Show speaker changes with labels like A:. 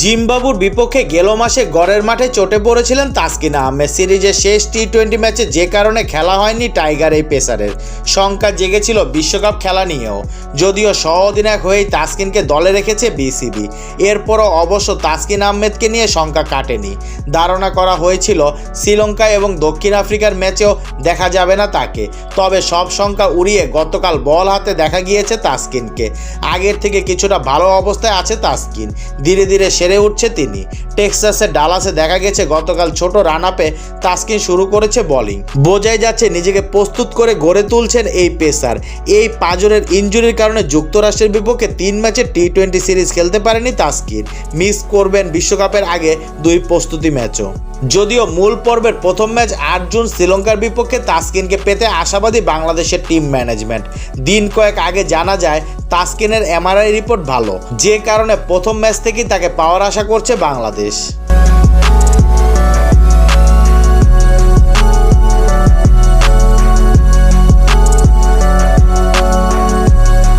A: জিম্বাবুর বিপক্ষে গেল মাসে গড়ের মাঠে চটে পড়েছিলেন তাসকিন আহমেদ। সিরিজের শেষ টি টোয়েন্টি ম্যাচে যে কারণে খেলা হয়নি টাইগার এই পেসারের। শঙ্কা জেগেছিল বিশ্বকাপ খেলা নিয়েও। যদিও সহ অধিনায়ক হয়েই তাসকিনকে দলে রেখেছে বিসিবি। এরপরও অবশ্য তাসকিন আহমেদকে নিয়ে শঙ্কা কাটেনি। ধারণা করা হয়েছিল শ্রীলঙ্কা এবং দক্ষিণ আফ্রিকার ম্যাচেও দেখা যাবে না তাকে। তবে সব শঙ্কা উড়িয়ে গতকাল বল হাতে দেখা গিয়েছে তাসকিনকে। আগের থেকে কিছুটা ভালো অবস্থায় আছে তাসকিন। ধীরে ধীরে সেরে উঠছে তিনি। টেক্সাসের ডালাসে দেখা গেছে গতকাল ছোট রান আপে তাস্কিন শুরু করেছে বোলিং। বোঝাই যাচ্ছে নিজেকে প্রস্তুত করে গড়ে তুলছেন এই পেসার। এই পাঁজরের ইঞ্জুরির কারণে যুক্তরাষ্ট্রের বিপক্ষে তিন ম্যাচে টি টোয়েন্টি সিরিজ খেলতে পারেনি তাস্কিন। মিস করবেন বিশ্বকাপের আগে দুই প্রস্তুতি ম্যাচও। যদিও মূল পর্বের প্রথম ম্যাচ আট জুন শ্রীলঙ্কার বিপক্ষে তাস্কিনকে পেতে আশাবাদী বাংলাদেশের টিম ম্যানেজমেন্ট। দিন কয়েক আগে জানা যায় তাসকিনের এমআরআই রিপোর্ট ভালো যে কারণে প্রথম ম্যাচ থেকেই তাকে পাওয়ার আশা করছে বাংলাদেশ।